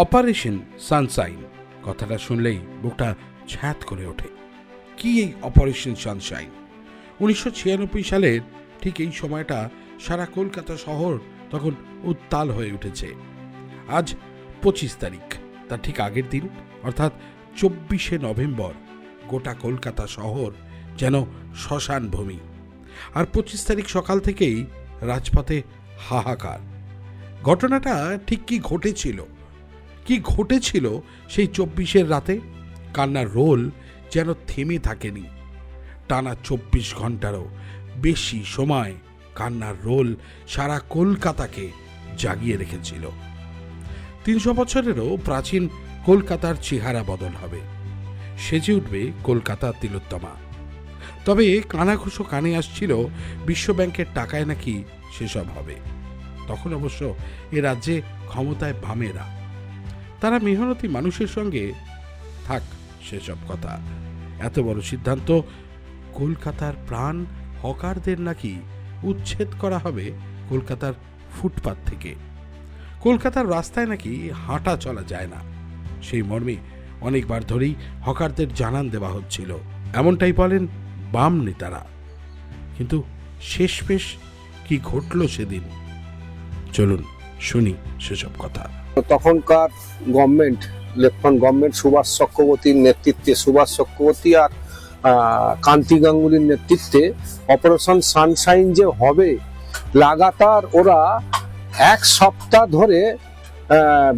Operation Sunshine. কথাটা শুনলেই বুকটা ছ্যাত করে ওঠে। কি এই অপারেশন সানশাইন? উনিশশো ছিয়ানব্বই সালের ঠিক এই সময়টা সারা কলকাতা শহর তখন উত্তাল হয়ে উঠেছে। আজ পঁচিশ তারিখ তার ঠিক আগের দিন, অর্থাৎ চব্বিশে নভেম্বর, গোটা কলকাতা শহর যেন শ্মশান ভূমি। আর পঁচিশ তারিখ সকাল থেকেই রাজপথে হাহাকার। ঘটনাটা ঠিক কি ঘটেছিল? কি ঘটেছিল সেই চব্বিশের রাতে? কান্নার রোল যেন থেমে থাকেনি। টানা চব্বিশ ঘন্টারও বেশি সময় কান্নার রোল সারা কলকাতাকে জাগিয়ে রেখেছিল। তিনশো বছরেরও প্রাচীন কলকাতার চেহারা বদল হবে। সেজে উঠবে কলকাতার তিলোত্তমা। তবে কানাঘুষো কানে আসছিল, বিশ্বব্যাংকের টাকায় নাকি সেসব হবে। তখন অবশ্য এ রাজ্যে ক্ষমতায় বামেরা তারা মেহনতি মানুষের সঙ্গে থাক, সেসব কথা। এত বড় সিদ্ধান্ত, কলকাতার প্রাণ হকারদের নাকি উচ্ছেদ করা হবে কলকাতার ফুটপাত থেকে। কলকাতার রাস্তায় নাকি হাঁটা চলা যায় না। সেই মর্মে অনেকবার ধরেই হকারদের জানান দেওয়া হচ্ছিল। এমনটাই বলেন বাম নেতারা। কিন্তু শেষমেশ কি ঘটল সেদিন? চলুন শুনি সেসব কথা। তখনকার গভর্নমেন্ট লেফটেন্যান্ট গভর্নমেন্ট সুভাষ চক্রবর্তীর নেতৃত্বে, সুভাষ চক্রবর্তী আর কান্তি গাঙ্গুলির নেতৃত্বে অপারেশন সানশাইন যে হবে, লাগাতার ওরা এক সপ্তাহ ধরে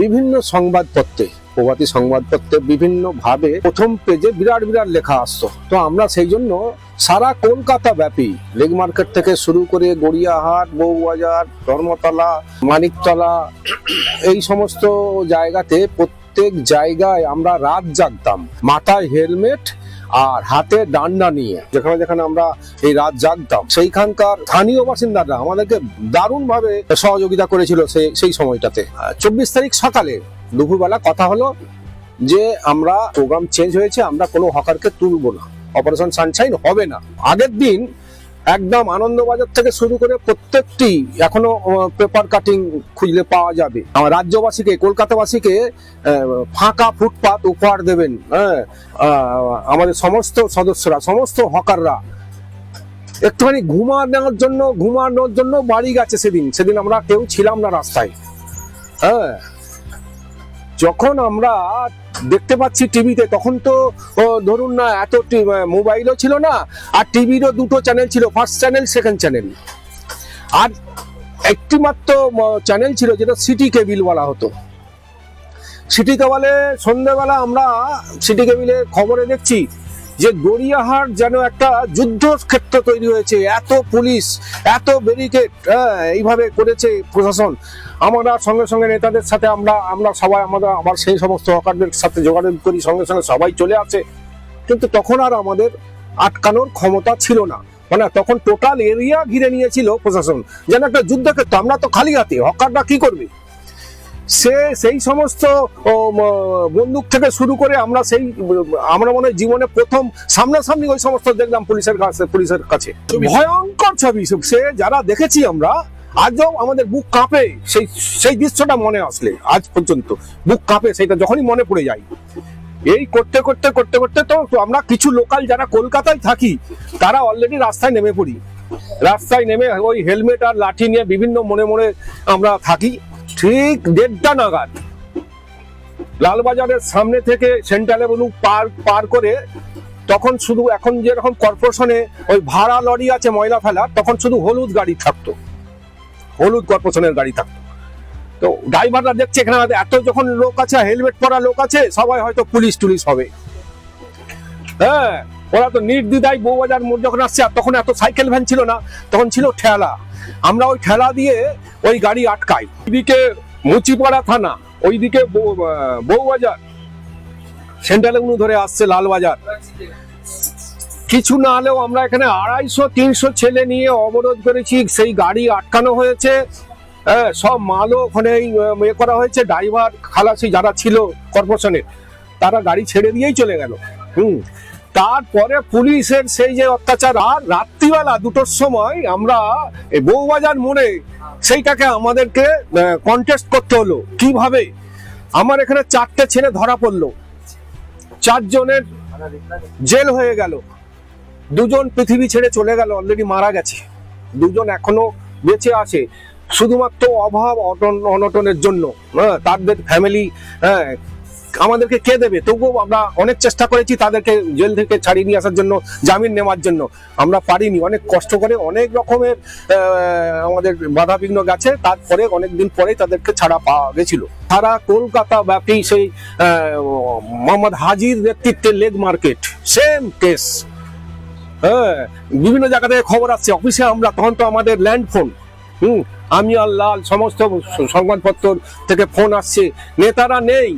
বিভিন্ন সংবাদপত্রে, প্রভাতী সংবাদপত্রে বিভিন্নভাবে প্রথম পেজে বিরাট বিরাট লেখা আসতো। তো আমরা সেই জন্য সারা কলকাতা ব্যাপী লেগ মার্কেট থেকে শুরু করে গড়িয়াহাট, বউবাজার, ধর্মতলা, মানিকতলা, এই সমস্ত জায়গাতে প্রত্যেক জায়গায় আমরা রাত জাগতাম। মাথায় হেলমেট আর হাতে ডান্ডা নিয়ে যেখানে যেখানে আমরা এই রাত জাগতাম। সেইখানকার স্থানীয় বাসিন্দারা আমাদেরকে দারুণ ভাবে সহযোগিতা করেছিল সেই সেই সময়টাতে। চব্বিশ তারিখ সকালে দুপুরবেলা কথা হলো যে, আমরা প্রোগ্রাম চেঞ্জ হয়েছে, আমরা কোনো হকারকে তুলবো না। অপারেশন সানশাইন হবে না। আগের দিন একদম আনন্দবাজার থেকে শুরু করে প্রত্যেকটি এখনও পেপার কাটিং খুঁজলে পাওয়া যাবে। আমার রাজ্যবাসীকে, কলকাতাবাসীকে ফাঁকা ফুটপাত উপহার দেবেন হ্যাঁ। আমাদের সমস্ত সদস্যরা, সমস্ত হকাররা। একটুখানি ঘুমানোর জন্য ঘুমানোর জন্য বাড়ি গেছে সেদিন। সেদিন আমরা কেউ ছিলাম না রাস্তায় হ্যাঁ। যখন আমরা দেখতে পাচ্ছি টিভিতে। তখন তো ধরুন না, এত মোবাইলও ছিল না, আর টিভিরও দুটো চ্যানেল ছিল ফার্স্ট চ্যানেল সেকেন্ড চ্যানেল আর একটি মাত্র চ্যানেল ছিল, যেটা সিটি কেবিল বলা হতো। সিটি কেবলে সন্ধ্যেবেলা আমরা সিটি কেবিলে খবরে দেখছি যে গড়িয়াহাট যেন একটা যুদ্ধ ক্ষেত্র তৈরি হয়েছে, এত পুলিশ, এত ব্যারিকেড এইভাবে করেছে প্রশাসন। আমরা সঙ্গে সঙ্গে নেতাদের সাথে আমরা আমরা সবাই, আমরা আবার সেই সমস্ত হকারদের সাথে যোগাযোগ করি, সঙ্গে সঙ্গে সবাই চলে আসে। কিন্তু তখন আর আমাদের আটকানোর ক্ষমতা ছিল না। মানে তখন টোটাল এরিয়া ঘিরে নিয়েছিল প্রশাসন। যেন একটা যুদ্ধক্ষেত্র, আমরা তো খালি হাতে, হকাররা কি করবে? সে সেই সমস্ত বন্দুক থেকে শুরু করে আমরা সেই আমরা মনে হয় জীবনে প্রথম সামনাসামনি ওই সমস্ত দেখলাম পুলিশের কাছে পুলিশের কাছে। ভয়ঙ্কর ছবি সে যারা দেখেছি আমরা আজও আমাদের বুক কাঁপে সেই সেই দৃশ্যটা মনে আসলে আজ পর্যন্ত। বুক কাঁপে সেটা যখনই মনে পড়ে যায়। এই করতে করতে করতে করতে তো তো আমরা কিছু লোকাল যারা কলকাতায় থাকি তারা অলরেডি রাস্তায় নেমে পড়ি। রাস্তায় নেমে ওই হেলমেট আর লাঠি নিয়ে বিভিন্ন মনে মনে আমরা থাকি। ঠিক দেড়টা নাগাদ। লালবাজারের সামনে থেকে সেন্ট্রাল এভিনিউ পার পার করে তখন শুধু এখন যেরকম কর্পোরেশনে ওই ভাড়া লরি আছে ময়লা ফেলা, তখন শুধু হলুদ গাড়ি থাকতো। হলুদ কর্পোরেশনের গাড়ি থাকতো। তো ড্রাইভাররা দেখছে এখানে এত যখন লোক আছে, হেলমেট পরা লোক আছে, সবাই হয়তো পুলিশ টুলিশ হবে। হ্যাঁ ওরা তো নির্দ্বিধায় বউবাজার মোড় যখন আসছে, আর তখন এত সাইকেল ভ্যান ছিল না, তখন ছিল ঠেলা। আমরা ওই ঠেলা দিয়ে ওই গাড়ি আটকাই। এদিকে মুচিপাড়া থানা ওইদিকে বউবাজার সেন্ট্রাল এভিনিউ ধরে আসছে লালবাজার। কিছু না হলেও আমরা এখানে আড়াইশো তিনশো ছেলে নিয়ে অবরোধ করেছি সেই গাড়ি আটকানো হয়েছে। হ্যাঁ, সব মালও ওখানে ইয়ে করা হয়েছে ড্রাইভার খালাসি যারা ছিল কর্পোরেশনের তারা গাড়ি ছেড়ে দিয়েই চলে গেল। হুম তারপরে পুলিশের সেই যে অত্যাচার, আর রাত্রিবেলা দুটোর সময় আমরা বউবাজার মোড়ে সেইটাকে আমাদেরকে কন্টেস্ট করতে হলো। কীভাবে? আমার এখানে চারটে ছেলে ধরা পড়ল। চারজনের জেল হয়ে গেল। দুজন পৃথিবী ছেড়ে চলে গেল অলরেডি মারা গেছে। দুজন এখনও বেঁচে আছে। শুধুমাত্র অভাব অনটনের জন্য হ্যাঁ তাদের ফ্যামিলি হ্যাঁ আমাদেরকে কে দেবে? তবুও আমরা অনেক চেষ্টা করেছি তাদেরকে জেল থেকে ছাড়িয়ে নিয়ে আসার জন্য, জামিন নেওয়ার জন্য। আমরা পারিনি, অনেক কষ্ট করে অনেক রকমের আমাদের বাধা বিঘ্ন গেছে। তারপরে অনেকদিন পরে তাদেরকে ছাড়া পাওয়া গেছিল। সারা কলকাতা ব্যাপী সেই মোহাম্মদ হাজির নেতৃত্বে লেগ মার্কেট সেম কেস হ্যাঁ বিভিন্ন জায়গা থেকে খবর আসছে অফিসে আমরা, তখন তো আমাদের ল্যান্ড ফোন হুম, আমি আর লাল, সমস্ত সংবাদপত্র থেকে ফোন আসছে। নেতারা নেই।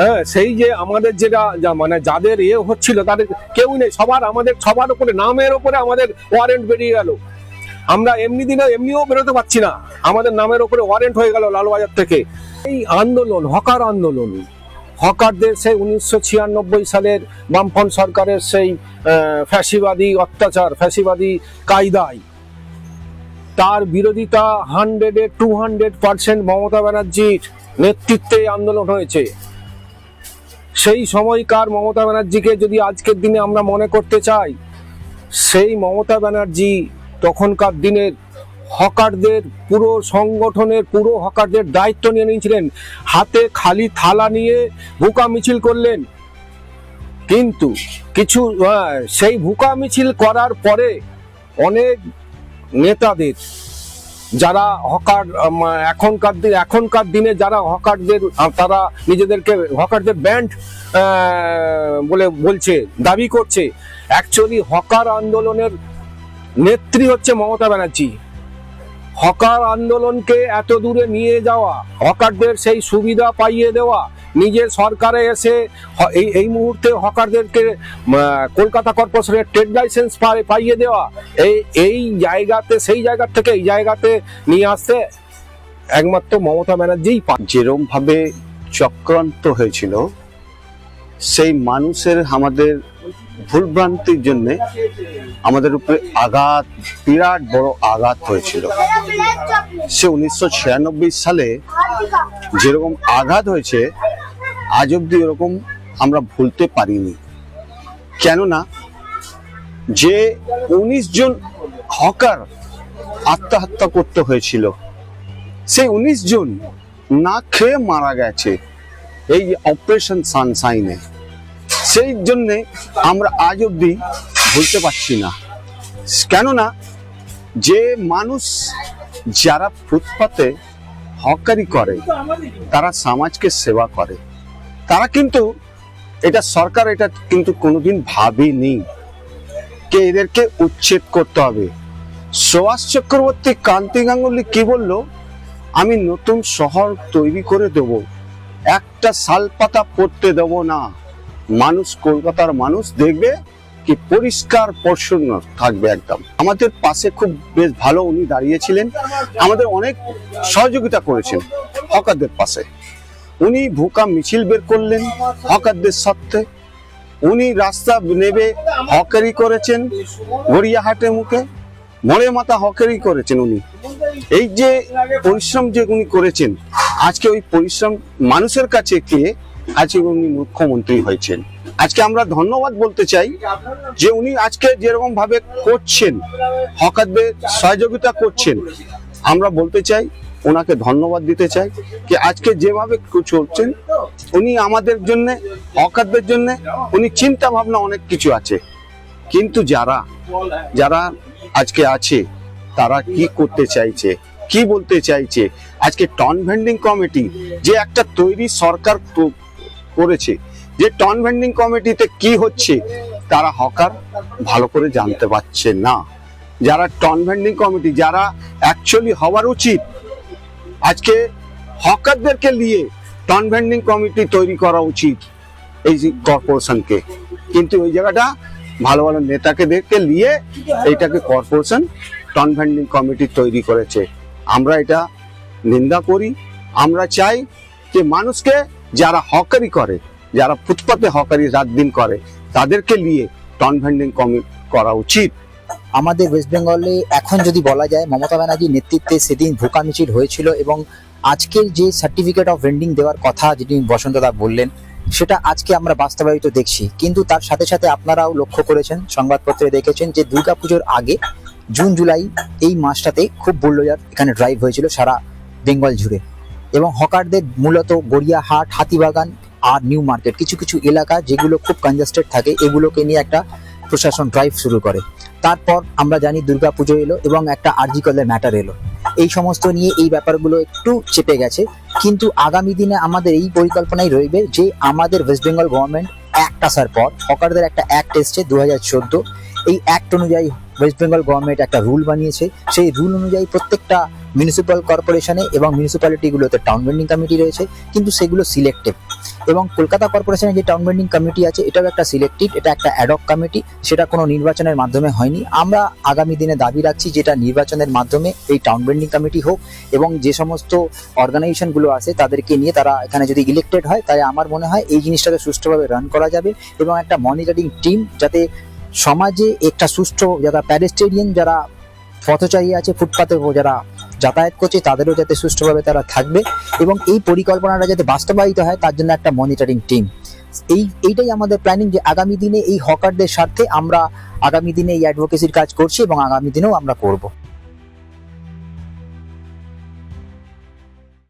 হ্যাঁ সেই যে আমাদের যেটা মানে যাদের ইয়ে হচ্ছিল, তাদের কেউ নেই। সবার আমাদের, সবার উপরে, নামের উপরে আমাদের ওয়ারেন্ট বেরিয়ে গেল। আমরা এমনি দিনে এমনিও বেরোতে পারছি না। আমাদের নামের উপরে ওয়ারেন্ট হয়ে গেল লালবাজার থেকে। এই আন্দোলন, হকার আন্দোলন, হকারদের সেই উনিশশো ছিয়ানব্বই সালের বামফ্রন্ট সরকারের সেই ফ্যাসিবাদী অত্যাচার, ফ্যাসিবাদী কায়দায়, তার বিরোধিতা হান্ড্রেডে টু হান্ড্রেড পার্সেন্ট মমতা ব্যানার্জির নেতৃত্বে আন্দোলন হয়েছে। সেই সময়কার মমতা ব্যানার্জিকে যদি আজকের দিনে আমরা মনে করতে চাই, সেই মমতা ব্যানার্জি তখনকার দিনের হকারদের, পুরো সংগঠনের, পুরো হকারদের দায়িত্ব নিয়ে নিয়েছিলেন। হাতে খালি থালা নিয়ে ভুকা মিছিল করলেন। কিন্তু কিছু সেই ভুকা মিছিল করার পরে অনেক নেতাদের যারা হকার এখনকার দিন, এখনকার দিনে যারা হকারদের তারা নিজেদেরকে হকারদের ব্যান্ড বলে বলছে, দাবি করছে। অ্যাকচুয়ালি হকার আন্দোলনের নেত্রী হচ্ছে মমতা ব্যানার্জি। হকার আন্দোলনকে এত দূরে নিয়ে যাওয়া, হকারদের সেই সুবিধা পাইয়ে দেওয়া নিজের সরকারে এসে এই এই মুহূর্তে হকারদেরকে কলকাতা কর্পোরেশনের ট্রেড লাইসেন্স পাইয়ে দেওয়া। এই এই জায়গাতে, সেই জায়গা থেকে এই জায়গাতে নিয়ে আসতে একমাত্র মমতা ব্যানার্জিই পান। যেরমভাবে চক্রান্ত হয়েছিল, সেই মানুষের আমাদের ভুলভ্রান্তির জন্যে আমাদের উপরে আঘাত, বিরাট বড় আঘাত হয়েছিল। সে উনিশশো ছিয়ানব্বই সালে যেরকম আঘাত হয়েছে, আজ অব্দি এরকম আমরা ভুলতে পারিনি। কেননা যে উনিশ জন হকার আত্মহত্যা করতে হয়েছিল, সেই উনিশ জন না খেয়ে মারা গেছে এই অপারেশন সানসাইনে সেই জন্যে আমরা আজ অব্দি ভুলতে পারছি না। কেননা যে মানুষ যারা ফুটপাতে হকারি করে, তারা সমাজকে সেবা করে। তারা কিন্তু এটা সরকার এটা কিন্তু কোনোদিন ভাবেনি কে এদেরকে উচ্ছেদ করতে হবে। সুভাষ চক্রবর্তী কান্তি গাঙ্গুলি কি বলল? আমি নতুন শহর তৈরি করে দেব, একটা শালপাতা পড়তে দেব না। মানুষ, কলকাতার মানুষ দেখবে কি পরিষ্কার পরিচ্ছন্ন থাকবে একদম। আমাদের পাশে খুব বেশ ভালো উনি দাঁড়িয়েছিলেন। আমাদের অনেক সহযোগিতা করেছেন হকারদের পাশে। উনি ভুকা মিছিল বের করলেন হকারদের সাথে উনি রাস্তা নেবে হকারি করেছেন গড়িয়াহাটের মুখে। মরে মাথা হকারি করেছেন উনি। এই যে পরিশ্রম যে উনি করেছেন, আজকে ওই পরিশ্রম মানুষের কাছে গিয়ে আজকে উনি মুখ্যমন্ত্রী হয়েছেন। আজকে আমরা ধন্যবাদ বলতে চাই যে উনি আজকে যেরকম ভাবে করছেন, হকারদের সহযোগিতা করছেন, আমরা বলতে চাই, ওনাকে ধন্যবাদ দিতে চাই যে আজকে যেভাবে চলছেন, উনি আমাদের জন্য, হকারদের জন্য, উনি চিন্তা ভাবনা অনেক কিছু আছে। কিন্তু যারা যারা আজকে আছে, তারা কি করতে চাইছে, কি বলতে চাইছে? আজকে টন ভেন্ডিং কমিটি যে একটা তৈরি সরকার করেছে। যে টন ভেন্ডিং কমিটিতে কি হচ্ছে, তারা হকার ভালো করে জানতে পারছে না। যারা টন ভেন্ডিং কমিটি, যারা অ্যাকচুয়ালি হওয়ার উচিত, আজকে হকারদেরকে নিয়ে টন ভেন্ডিং কমিটি তৈরি করা উচিত এই কর্পোরেশনকে। কিন্তু ওই জায়গাটা ভালো ভালো নেতাকে দেখে নিয়ে এইটাকে কর্পোরেশন টন ভেন্ডিং কমিটি তৈরি করেছে। আমরা এটা নিন্দা করি। আমরা চাই যে মানুষকে যারা হকারি করে, যারা ফুটপাতে হকারি রাত দিন করে, তাদেরকে নিয়ে টন ভেন্ডিং করা উচিত। আমাদের ওয়েস্ট বেঙ্গলে এখন যদি বলা যায়, মমতা ব্যানার্জির নেতৃত্বে সেদিন ভোকা মিছিল হয়েছিল এবং আজকের যে সার্টিফিকেট অফ ভেন্ডিং দেওয়ার কথা যেটি বসন্তদা বললেন, সেটা আজকে আমরা বাস্তবায়িত দেখছি। কিন্তু তার সাথে সাথে আপনারাও লক্ষ্য করেছেন, সংবাদপত্রে দেখেছেন যে দুর্গাপুজোর আগে জুন, জুলাই এই মাসটাতে খুব বুল্ডোজার এখানে ড্রাইভ হয়েছিল সারা বেঙ্গল জুড়ে। এবং হকারদের মূলত গড়িয়াহাট হাতিবাগান আর নিউ মার্কেট, কিছু কিছু এলাকা যেগুলো খুব কনজাস্টেড থাকে, এগুলোকে নিয়ে একটা প্রশাসন ড্রাইভ শুরু করে। তারপর আমরা জানি দুর্গা পুজো এলো এবং একটা আরজিকলের ম্যাটার এলো। এই সমস্ত নিয়ে এই ব্যাপারগুলো একটু চেপে গেছে, কিন্তু আগামী দিনে আমাদের এই পরিকল্পনাই রইবে যে আমাদের ওয়েস্ট বেঙ্গল গভর্নমেন্ট অ্যাক্ট আসার পর, হকারদের একটা অ্যাক্ট এসছে দু হাজার চোদ্দ। এই অ্যাক্ট অনুযায়ী ওয়েস্ট বেঙ্গল গভর্নমেন্ট একটা রুল বানিয়েছে। সেই রুল অনুযায়ী প্রত্যেকটা মিউনিসিপ্যাল কর্পোরেশনে এবং মিউনিসিপ্যালিটিগুলোতে টাউন বেন্ডিং কমিটি রয়েছে, কিন্তু সেগুলো সিলেক্টিভ এবং কলকাতা কর্পোরেশনের যে টাউন বেন্ডিং কমিটি আছে, এটাও একটা সিলেক্টিভ এটা একটা অ্যাডক কমিটি সেটা কোনো নির্বাচনের মাধ্যমে হয়নি। আমরা আগামী দিনে দাবি রাখছি যেটা নির্বাচনের মাধ্যমে এই টাউন বেন্ডিং কমিটি হোক এবং যে সমস্ত অর্গানাইজেশনগুলো আছে, তাদেরকে নিয়ে তারা এখানে যদি ইলেক্টেড হয় তাই আমার মনে হয় এই জিনিসটাকে সুষ্ঠুভাবে রান করা যাবে এবং একটা মনিটরিং টিম যাতে সমাজে একটা সুষ্ঠ যারা প্যারেস্টেরিয়ান যারা পথচারী আছে, ফুটপাতে যারা যাতায়াত করছে, তাদেরও যাতে সুষ্ঠুভাবে তারা থাকবে এবং এই পরিকল্পনাটা যাতে বাস্তবায়িত হয়, তার জন্য একটা মনিটরিং টিম এই, এইটাই আমাদের প্ল্যানিং যে আগামী দিনে এই হকারদের স্বার্থে আমরা আগামী দিনে এই অ্যাডভোকেসির কাজ করছি এবং আগামী দিনেও আমরা করব।